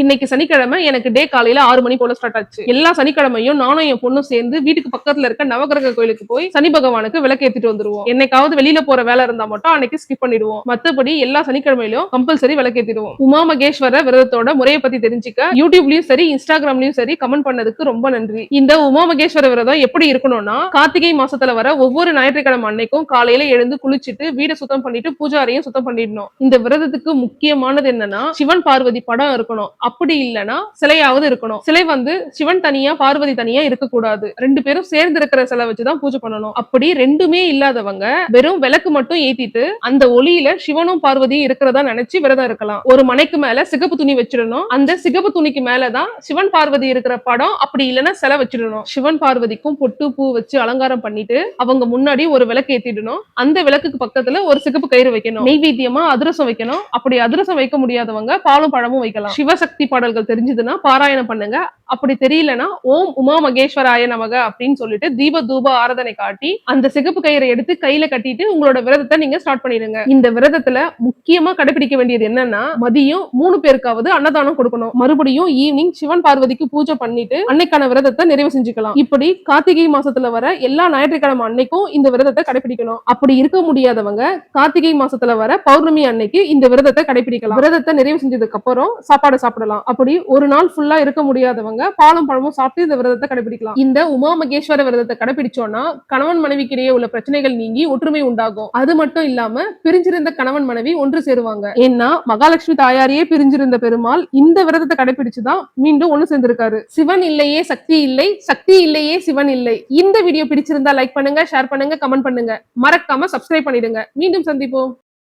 இன்னைக்கு சனிக்கிழமை எனக்கு டே காலையில ஆறு மணி போல ஸ்டார்ட் ஆச்சு. எல்லா சனிக்கிழமையும் நானும் என் பொண்ணும் சேர்ந்து வீட்டுக்கு பக்கத்துல இருக்க நவகிரக கோயிலுக்கு போய் சனி பகவானுக்கு விளக்கு ஏத்திட்டு வந்துருவோம். என்னைக்காவது வெளியில போற வேலை இருந்தா மட்டும் அன்னைக்கு ஸ்கிப் பண்ணிடுவோம். மத்தபடி எல்லா சனிக்கிழமையிலும் கம்பல்சரி விளக்கு ஏத்திடுவோம். உமா மகேஸ்வர விரதத்தோட முறையை பத்தி தெரிஞ்சுக்க யூடியூப்லயும் சரி இன்ஸ்டாகிராம்லயும் சரி கமெண்ட் பண்ணதுக்கு ரொம்ப நன்றி. இந்த உமா மகேஸ்வர விரதம் எப்படி இருக்கணும்னா கார்த்திகை மாசத்துல வர ஒவ்வொரு ஞாயிற்றுக்கிழமை அன்னைக்கும் காலையில எழுந்து குளிச்சுட்டு வீடை சுத்தம் பண்ணிட்டு பூஜாரையும் சுத்தம் பண்ணிடணும். இந்த விரதத்துக்கு முக்கியமானது என்னன்னா சிவன் பார்வதி படம் இருக்கணும். அப்படி இல்லனா சிலையாவது இருக்கணும். சிலை வந்து சிவன் தனியா பார்வதி தனியா இருக்கக்கூடாது. ரெண்டு பேரும் சேர்ந்து இருக்கிற சிலை வச்சுதான் பூஜை பண்ணணும். அப்படி ரெண்டுமே இல்லாதவங்க வெறும் விளக்கு மட்டும் ஏத்திட்டு அந்த ஒளியில சிவனும் பார்வதியும் இருக்கிறதா நினைச்சு விரதம் இருக்கலாம். ஒரு மனைக்கு மேல சிகப்பு துணி வச்சிடணும். அந்த சிகப்பு துணிக்கு மேலதான் சிவன் பார்வதி இருக்கிற படம் அப்படி இல்லைன்னா சிலை வச்சிடணும். சிவன் பார்வதிக்கும் பொட்டு பூ வச்சு அலங்காரம் பண்ணிட்டு அவங்க முன்னாடி ஒரு விளக்கு ஏத்திடணும். அந்த விளக்குக்கு பக்கத்துல ஒரு சிகப்பு கயிறு வைக்கணும். நெய்வேத்தியமா அதிரசம் வைக்கணும். அப்படி அதிரசம் வைக்க முடியாதவங்க பாலும் பழமும் வைக்கலாம். சிவசக்தி பாடல்கள் தெரிஞ்சதுன்னா பாராயணம் பண்ணுங்க. அப்படி தெரியலனா ஓம் உமா மகேஸ்வராய நமக அப்படின்னு சொல்லிட்டு தீப தூப ஆராதனை காட்டி அந்த சிகப்பு கயிறை எடுத்து கையில கட்டிட்டு உங்களோட விரதத்தை நீங்க ஸ்டார்ட் பண்ணிடுங்க. இந்த விரதத்துல முக்கியமா கடைபிடிக்க வேண்டியது என்னன்னா மதியம் மூணு பேருக்காவது அன்னதானம் கொடுக்கணும். மறுபடியும் ஈவினிங் சிவன் பார்வதிக்கு பூஜை பண்ணிட்டு அன்னைக்கான விரதத்தை நிறைவு செஞ்சுக்கலாம். இப்படி கார்த்திகை மாசத்துல வர எல்லா ஞாயிற்றுக்கிழமை அன்னைக்கும் இந்த விரதத்தை கடைபிடிக்கணும். அப்படி இருக்க முடியாதவங்க கார்த்திகை மாசத்துல வர பௌர்ணமி அன்னைக்கு இந்த விரதத்தை கடைபிடிக்கலாம். விரதத்தை நிறைவு செஞ்சதுக்கு அப்புறம் சாப்பாடு சாப்பிடலாம். அப்படி ஒரு நாள் ஃபுல்லா இருக்க முடியாதவங்க பாலும் பழமும் சாப்பிட்டு இந்த விரதத்தை கடைபிடிக்கலாம். இந்த உமா மகேஸ்வர விரதத்தை கடைபிடிச்சோம்னா கணவன் மனைவிக்கு இடையே உள்ள பிரச்சனைகள் நீங்கி ஒற்றுமை உண்டாகும். அது மட்டும் இல்லாம பிரிஞ்சிருந்த கணவன் மனைவி ஒன்று சேருவாங்க. ஏன்னா மகாலட்சுமி தாயாரையே பிரிஞ்சிருந்த பெருமாள் இந்த விரதத்தை கடைபிடிச்சுதான் மீண்டும் ஒண்ணு சேர்ந்திருக்காரு. சிவன் இல்லையே சக்தி இல்லை. சக்தி இல்லையே சிவன் இல்லை. இந்த வீடியோ பிடிச்சிருந்தா லைக் பண்ணுங்க ஷேர் பண்ணுங்க கமெண்ட் பண்ணுங்க. மறக்காம சப்ஸ்கிரைப் பண்ணிடுங்க. மீண்டும் சந்திப்போம்.